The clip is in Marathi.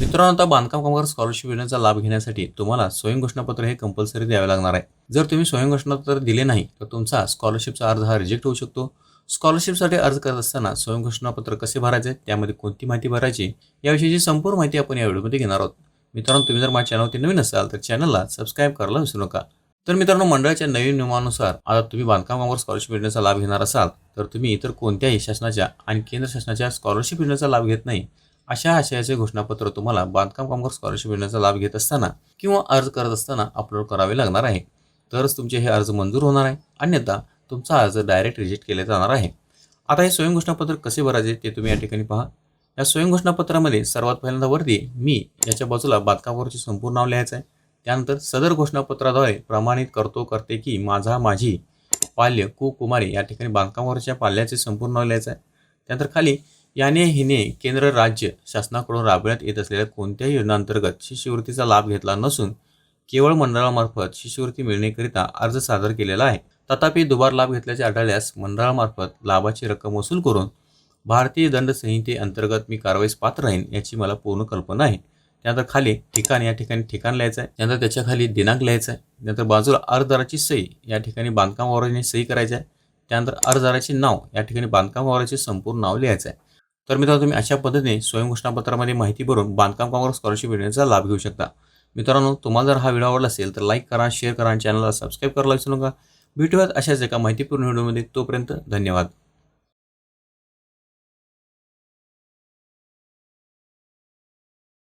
मित्रांनो आता बांधकाम कामगार स्कॉलरशिप योजनेचा लाभ घेण्यासाठी तुम्हाला स्वयं घोषणापत्र हे कंपल्सरी द्यावे लागणार आहे. जर तुम्ही स्वयं घोषणापत्र दिले नाही तर तुमचा स्कॉलरशिपचा अर्ज हा रिजेक्ट होऊ शकतो. स्कॉलरशिपसाठी अर्ज करत असताना स्वयं घोषणापत्र कसे भरायचे त्यामध्ये कोणती माहिती भरायची याविषयीची संपूर्ण माहिती आपण या व्हिडिओमध्ये घेणार आहोत. मित्रांनो तुम्ही जर माझ्या चॅनलवरती नवीन असाल तर चॅनलला सबस्क्राईब करायला विसरू नका. तर मित्रांनो मंडळाच्या नवीन नियमानुसार आता तुम्ही बांधकाम कामगार स्कॉलरशिप योजनेचा लाभ घेणार असाल तर तुम्ही इतर कोणत्याही शासनाच्या आणि केंद्र शासनाच्या स्कॉलरशिप योजनेचा लाभ घेत नाही. अशा आशयाचे घोषणापत्र तुम्हाला बांधकाम कामगार स्कॉलरशिप योजनेचा लाभ घेत असताना किंवा अर्ज करत असताना अपलोड करावे लागणार आहे. तरच तुमचे हे अर्ज मंजूर होणार आहे. अन्यथा तुमचा अर्ज डायरेक्ट रिजेक्ट केला जाणार आहे. आता हे स्वयं घोषणापत्र कसे भरायचे ते तुम्ही या ठिकाणी पहा. या स्वयं घोषणापत्रामध्ये सर्वात पहिल्यांदा वरती मी याच्या बाजूला बांधकामावरचे संपूर्ण नाव लिहायचं आहे. त्यानंतर सदर घोषणापत्राद्वारे प्रमाणित करतो करते की माझा माझी पाल्य कुकुमारी या ठिकाणी बांधकामावरच्या पाल्याचे संपूर्ण नाव लिहायचं आहे. त्यानंतर खाली याने हिने केंद्र राज्य शासनाकडून राबविण्यात येत असलेल्या कोणत्याही योजनांतर्गत शिष्यवृत्तीचा लाभ घेतला नसून केवळ मंडळामार्फत शिष्यवृत्ती मिळण्याकरिता अर्ज सादर केलेला आहे. तथापि दुबार लाभ घेतल्याचे आढळल्यास मंडळामार्फत लाभाची रक्कम वसूल करून भारतीय दंड संहितेअंतर्गत मी कारवाईस पात्र राहीन याची मला पूर्ण कल्पना आहे. त्यानंतर खाली ठिकाण या ठिकाणी ठिकाण लिहायचं आहे. त्यानंतर त्याच्याखाली दिनांक लिहायचा आहे. त्यानंतर बाजूला अर्जदाराची सही या ठिकाणी बांधकाम वावराने सही करायची आहे. त्यानंतर अर्जदाराचे नाव या ठिकाणी बांधकाम वावराचे संपूर्ण नाव लिहायचं आहे. तर मित्रांनो तुम्ही अशा पद्धतीने स्वयं घोषणापत्रामध्ये माहिती भरून बांधकाम काँग्रेस स्कॉलरशिप योजनेचा लाभ घेऊ शकता. मित्रांनो तुम्हाला जर हा व्हिडिओ आवडला असेल तर लाईक करा शेअर करा आणि चॅनलला सबस्क्राईब करायला विसरू नका. भेटूयात अशाच एका माहितीपूर्ण व्हिडिओमध्ये. तोपर्यंत धन्यवाद.